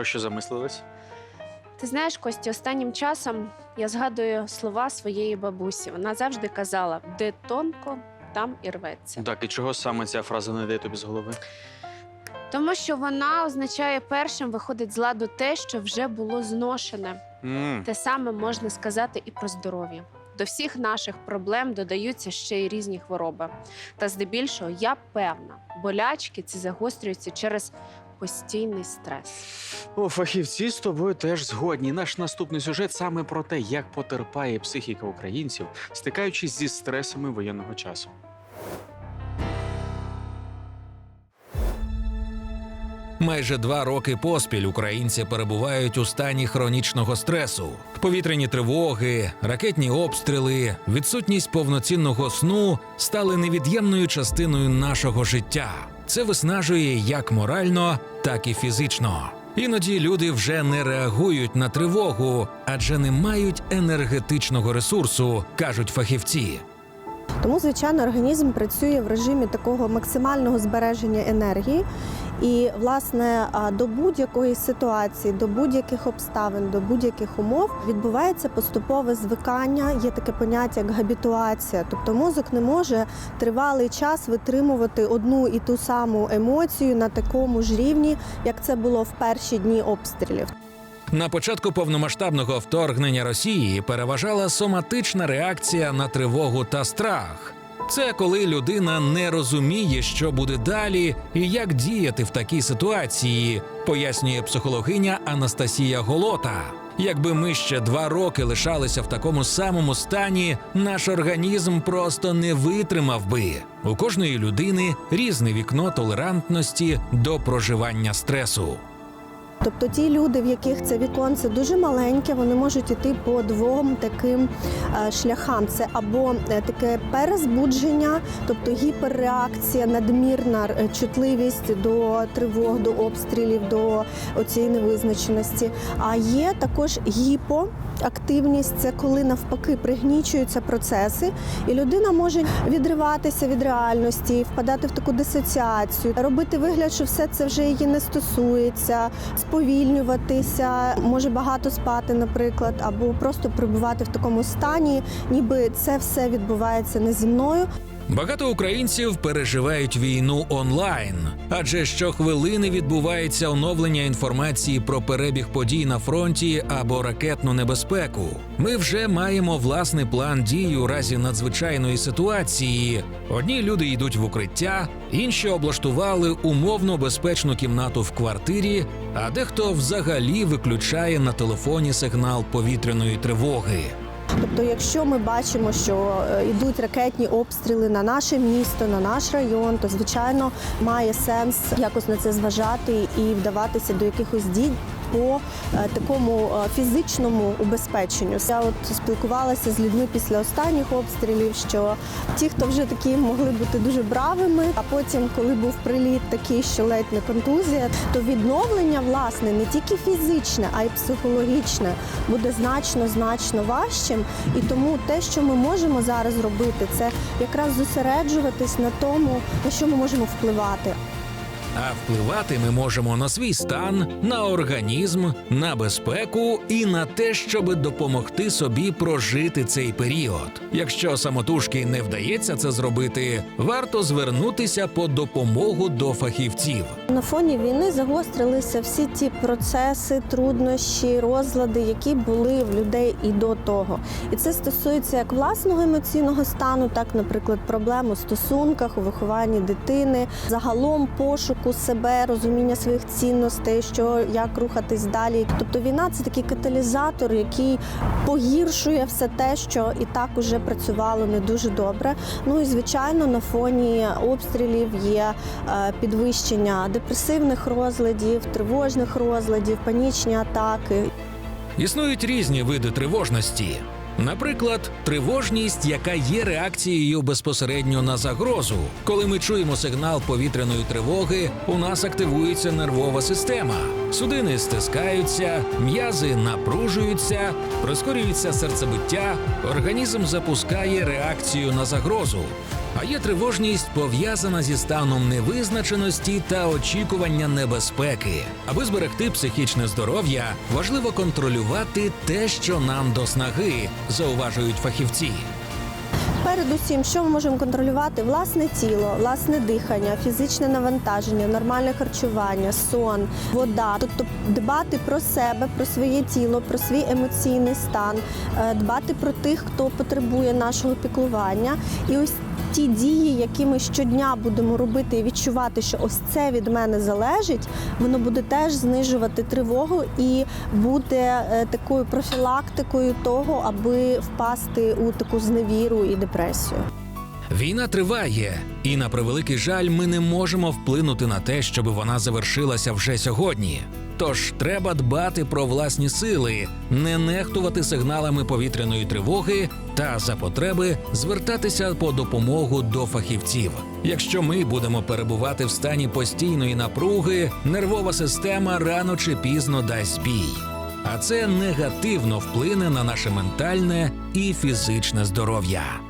Про що замислились? Ти знаєш, Костя, останнім часом я згадую слова своєї бабусі. Вона завжди казала: де тонко, там і рветься. Так, і чого саме ця фраза не йде тобі з голови? Тому що вона означає першим виходить з ладу те, що вже було зношене. м Те саме можна сказати і про здоров'я. До всіх наших проблем додаються ще й різні хвороби. Та здебільшого, я певна, болячки ці загострюються через постійний стрес. О, фахівці з тобою теж згодні. Наш наступний сюжет саме про те, як потерпає психіка українців, стикаючись зі стресами воєнного часу. Майже два роки поспіль українці перебувають у стані хронічного стресу. Повітряні тривоги, ракетні обстріли, відсутність повноцінного сну стали невід'ємною частиною нашого життя. Це виснажує як морально, так і фізично. Іноді люди вже не реагують на тривогу, адже не мають енергетичного ресурсу, кажуть фахівці. Тому, звичайно, організм працює в режимі такого максимального збереження енергії. І, власне, до будь-якої ситуації, до будь-яких обставин, до будь-яких умов відбувається поступове звикання. Є таке поняття як габітуація. Тобто мозок не може тривалий час витримувати одну і ту саму емоцію на такому ж рівні, як це було в перші дні обстрілів. На початку повномасштабного вторгнення Росії переважала соматична реакція на тривогу та страх. Це коли людина не розуміє, що буде далі і як діяти в такій ситуації, пояснює психологиня Анастасія Голота. Якби ми ще два роки лишалися в такому самому стані, наш організм просто не витримав би. У кожної людини різне вікно толерантності до проживання стресу. Тобто ті люди, в яких це віконце дуже маленьке, вони можуть іти по двом таким е, шляхам: це або е, таке перезбудження, тобто гіперреакція, надмірна е, чутливість до тривог, до обстрілів, до оцієї невизначеності. А є також гіпоактивність, це коли навпаки пригнічуються процеси, і людина може відриватися від реальності, впадати в таку дисоціацію, робити вигляд, що все це вже її не стосується, сповільнюватися, може багато спати, наприклад, або просто перебувати в такому стані, ніби це все відбувається не зі мною. Багато українців переживають війну онлайн, адже щохвилини відбувається оновлення інформації про перебіг подій на фронті або ракетну небезпеку. Ми вже маємо власний план дій у разі надзвичайної ситуації. Одні люди йдуть в укриття, інші облаштували умовно безпечну кімнату в квартирі, а дехто взагалі виключає на телефоні сигнал повітряної тривоги. Тобто, якщо ми бачимо, що е, йдуть ракетні обстріли на наше місто, на наш район, то звичайно має сенс якось на це зважати і вдаватися до якихось дій. По е, такому е, фізичному убезпеченню я от спілкувалася з людьми після останніх обстрілів, що ті, хто вже такі могли бути дуже бравими, а потім, коли був приліт такий, що ледь не контузія, то відновлення власне не тільки фізичне, а й психологічне буде значно значно важчим. І тому те, що ми можемо зараз робити, це якраз зосереджуватись на тому, на що ми можемо впливати. А впливати ми можемо на свій стан, на організм, на безпеку і на те, щоб допомогти собі прожити цей період. Якщо самотужки не вдається це зробити, варто звернутися по допомогу до фахівців. На фоні війни загострилися всі ті процеси, труднощі, розлади, які були в людей і до того. І це стосується як власного емоційного стану, так, наприклад, проблем у стосунках, у вихованні дитини, загалом пошуку себе, розуміння своїх цінностей, що як рухатись далі. Тобто війна це такий каталізатор, який погіршує все те, що і так уже працювало не дуже добре. Ну і звичайно, на фоні обстрілів є е, підвищення депресивних розладів, тривожних розладів, панічні атаки. Існують різні види тривожності. Наприклад, тривожність, яка є реакцією безпосередньо на загрозу. Коли ми чуємо сигнал повітряної тривоги, у нас активується нервова система. Судини стискаються, м'язи напружуються, прискорюється серцебиття, організм запускає реакцію на загрозу. А є тривожність пов'язана зі станом невизначеності та очікування небезпеки. Аби зберегти психічне здоров'я, важливо контролювати те, що нам до снаги, зауважують фахівці. Передусім, що ми можемо контролювати? Власне тіло, власне дихання, фізичне навантаження, нормальне харчування, сон, вода. Тобто дбати про себе, про своє тіло, про свій емоційний стан, е, дбати про тих, хто потребує нашого піклування. І ось ті дії, які ми щодня будемо робити і відчувати, що ось це від мене залежить, воно буде теж знижувати тривогу і буде е, такою профілактикою того, аби впасти у таку зневіру і депресію. Війна триває, і на превеликий жаль, ми не можемо вплинути на те, щоб вона завершилася вже сьогодні. Тож треба дбати про власні сили, не нехтувати сигналами повітряної тривоги та за потреби звертатися по допомогу до фахівців. Якщо ми будемо перебувати в стані постійної напруги, нервова система рано чи пізно дасть збій. А це негативно вплине на наше ментальне і фізичне здоров'я.